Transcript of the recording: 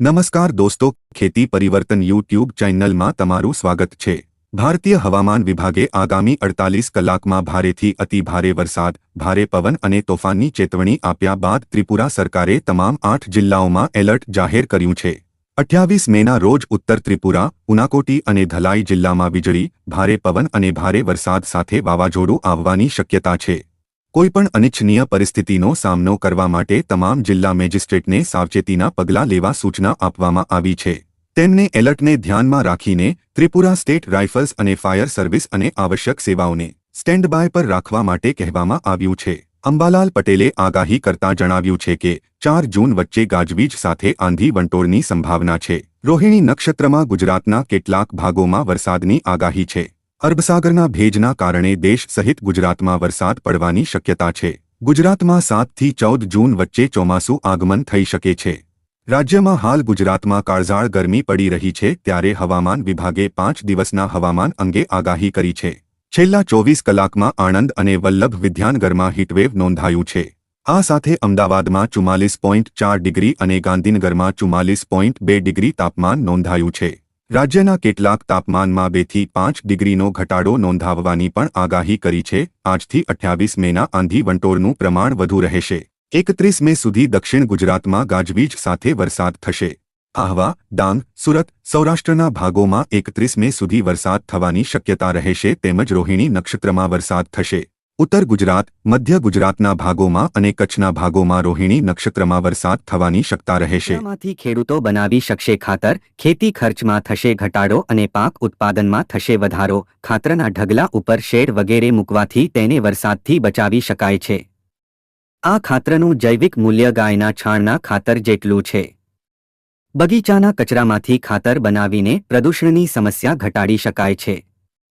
નમસ્કાર દોસ્તો, ખેતી પરિવર્તન યુટ્યુબ ચેનલમાં તમારું સ્વાગત છે. ભારતીય હવામાન વિભાગે આગામી અડતાલીસ કલાકમાં ભારેથી અતિ ભારે વરસાદ, ભારે પવન અને તોફાનની ચેતવણી આપ્યા બાદ ત્રિપુરા સરકારે તમામ આઠ જિલ્લાઓમાં એલર્ટ જાહેર કર્યું છે. અઠ્યાવીસ મેના રોજ ઉત્તર ત્રિપુરા, ઉનાકોટી અને ધલાઈ જિલ્લામાં વીજળી, ભારે પવન અને ભારે વરસાદ સાથે વાવાઝોડું આવવાની શક્યતા છે. કોઈપણ અનિચ્છનીય પરિસ્થિતિનો સામનો કરવા માટે તમામ જિલ્લા મેજિસ્ટ્રેટને સાવચેતીના પગલાં લેવા સૂચના આપવામાં આવી છે. તેમને એલર્ટને ધ્યાનમાં રાખીને ત્રિપુરા સ્ટેટ રાઇફલ્સ અને ફાયર સર્વિસ અને આવશ્યક સેવાઓને સ્ટેન્ડ બાય પર રાખવા માટે કહેવામાં આવ્યું છે. અંબાલાલ પટેલે આગાહી કરતા જણાવ્યું છે કે, ચાર જૂન વચ્ચે ગાજવીજ સાથે આંધી વંટોળની સંભાવના છે. રોહિણી નક્ષત્રમાં ગુજરાતના કેટલાક ભાગોમાં વરસાદની આગાહી છે. અરબસાગરના ભેજના કારણે દેશ સહિત ગુજરાતમાં વરસાદ પડવાની શક્યતા છે. ગુજરાતમાં સાતથી ચૌદ જૂન વચ્ચે ચોમાસું આગમન થઈ શકે છે. રાજ્યમાં હાલ ગુજરાતમાં કાળઝાળ ગરમી પડી રહી છે ત્યારે હવામાન વિભાગે પાંચ દિવસના હવામાન અંગે આગાહી કરી છે. છેલ્લા ચોવીસ કલાકમાં આણંદ અને વલ્લભ વિદ્યાનગરમાં હીટવેવ નોંધાયું છે. આ સાથે અમદાવાદમાં ચુમ્માલીસ પોઈન્ટ ચાર ડિગ્રી અને ગાંધીનગરમાં ચુમ્માલીસ પોઈન્ટ બે ડિગ્રી તાપમાન નોંધાયું છે. રાજ્યના કેટલાક તાપમાનમાં બેથી પાંચ ડિગ્રીનો ઘટાડો નોંધાવવાની પણ આગાહી કરી છે. આજથી અઠ્યાવીસ મેના આંધી વંટોળનું પ્રમાણ વધુ રહેશે. એકત્રીસ મે સુધી દક્ષિણ ગુજરાતમાં ગાજવીજ સાથે વરસાદ થશે. આહવા, ડાંગ, સુરત, સૌરાષ્ટ્રના ભાગોમાં એકત્રીસ મે સુધી વરસાદ થવાની શક્યતા રહેશે તેમજ રોહિણી નક્ષત્રમાં વરસાદ થશે. ઉત્તર ગુજરાત, મધ્ય ગુજરાતના ભાગોમાં અને કચ્છના ભાગોમાં રોહિણી નક્ષત્રમાં વરસાદ થવાની શક્યતા રહેશે. માંથી ખેડૂતો બનાવી શકશે ખાતર, ખેતી ખર્ચમાં થશે ઘટાડો અને પાક ઉત્પાદનમાં થશે વધારો. ખાતરના ઢગલા ઉપર શેડ વગેરે મૂકવાથી તેને વરસાદથી બચાવી શકાય છે. આ ખાતરનું જૈવિક મૂલ્ય ગાયના છાણના ખાતર જેટલું છે. બગીચાના કચરામાંથી ખાતર બનાવીને પ્રદૂષણની સમસ્યા ઘટાડી શકાય છે.